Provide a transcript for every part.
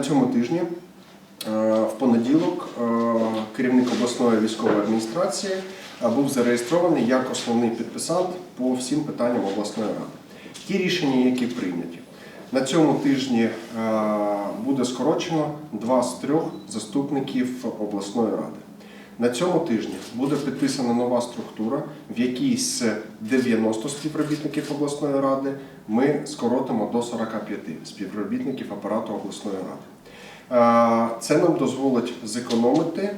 цьому тижні, е, в понеділок, е, керівник обласної військової адміністрації е, був зареєстрований як основний підписант по всім питанням обласної ради. Ті рішення, які прийняті. На цьому тижні буде скорочено два з трьох заступників обласної ради. На цьому тижні буде підписана нова структура, в якій з 90 співробітників обласної ради ми скоротимо до 45 співробітників апарату обласної ради. Це нам дозволить зекономити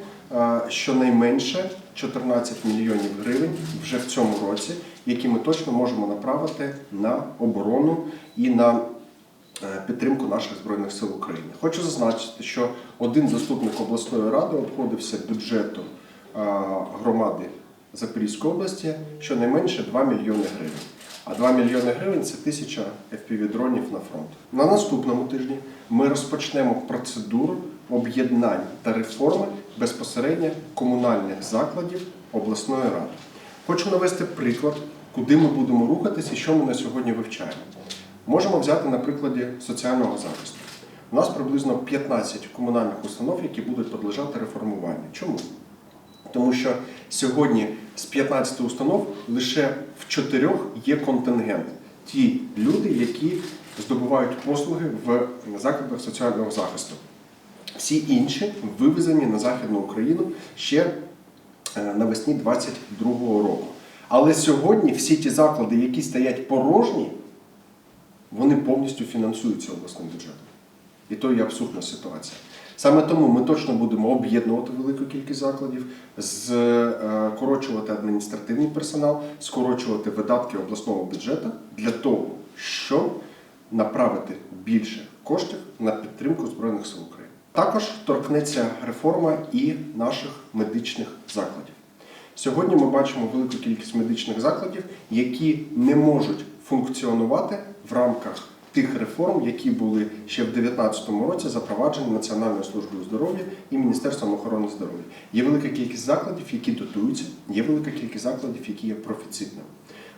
щонайменше 14 мільйонів гривень вже в цьому році, які ми точно можемо направити на оборону і на е, підтримку наших збройних сил України. Хочу зазначити, що один заступник обласної ради обходився бюджету е, громади Запорізької області щонайменше 2 мільйони гривень. А 2 мільйони гривень це тисяча FPV-дронів на фронт. На наступному тижні ми розпочнемо процедуру об'єднань та реформи безпосередньо комунальних закладів обласної ради. Хочу навести приклад, куди ми будемо рухатися і що ми на сьогодні вивчаємо. Можемо взяти на прикладі соціального захисту. У нас приблизно 15 комунальних установ, які будуть підлежати реформуванню. Чому? Тому що сьогодні з 15 установ лише в 4 є контингент. Ті люди, які здобувають послуги в закладах соціального захисту. Всі інші вивезені на Західну Україну ще е, навесні 22-го року. Але сьогодні всі ті заклади, які стоять порожні, вони повністю фінансуються обласним бюджетом. І то є абсурдна ситуація. Саме тому ми точно будемо об'єднувати велику кількість закладів, скорочувати адміністративний персонал, скорочувати видатки обласного бюджету для того, щоб направити більше коштів на підтримку Збройних сил України. Також торкнеться реформа і наших медичних закладів. Сьогодні ми бачимо велику кількість медичних закладів, які не можуть функціонувати в рамках тих реформ, які були ще в 2019 році запроваджені Національною службою здоров'я і Міністерством охорони здоров'я. Є велика кількість закладів, які дотуються, є велика кількість закладів, які є профіцитними.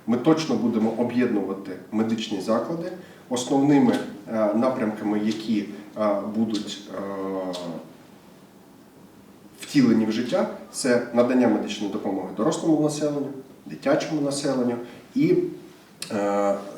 Ми точно будемо об'єднувати медичні заклади основними е, напрямками, які е, будуть е, втілені в життя це надання медичної допомоги дорослому населенню, дитячому населенню і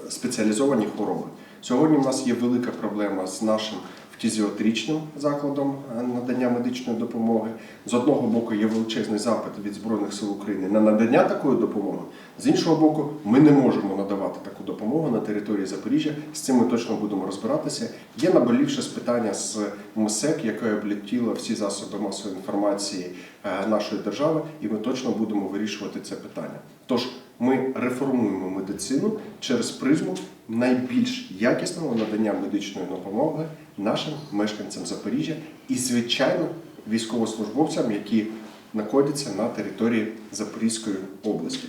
спеціалізовані хвороби. Сьогодні в нас є велика проблема з нашим фтізіатричним закладом е, надання медичної допомоги. З одного боку є величезний запит від Збройних сил України на надання такої допомоги. З іншого боку, ми не можемо надавати таку допомогу на території Запоріжжя. З цим ми точно будемо розбиратися. Є наболівше питання з МСЕК, яке облетіло всі засоби масової інформації е, нашої держави, і ми точно будемо вирішувати це питання. Тож ми реформуємо медицину через призму найбільш якісного надання медичної допомоги нашим мешканцям Запоріжжя і, звичайно, військовослужбовцям, які знаходяться на території Запорізької області.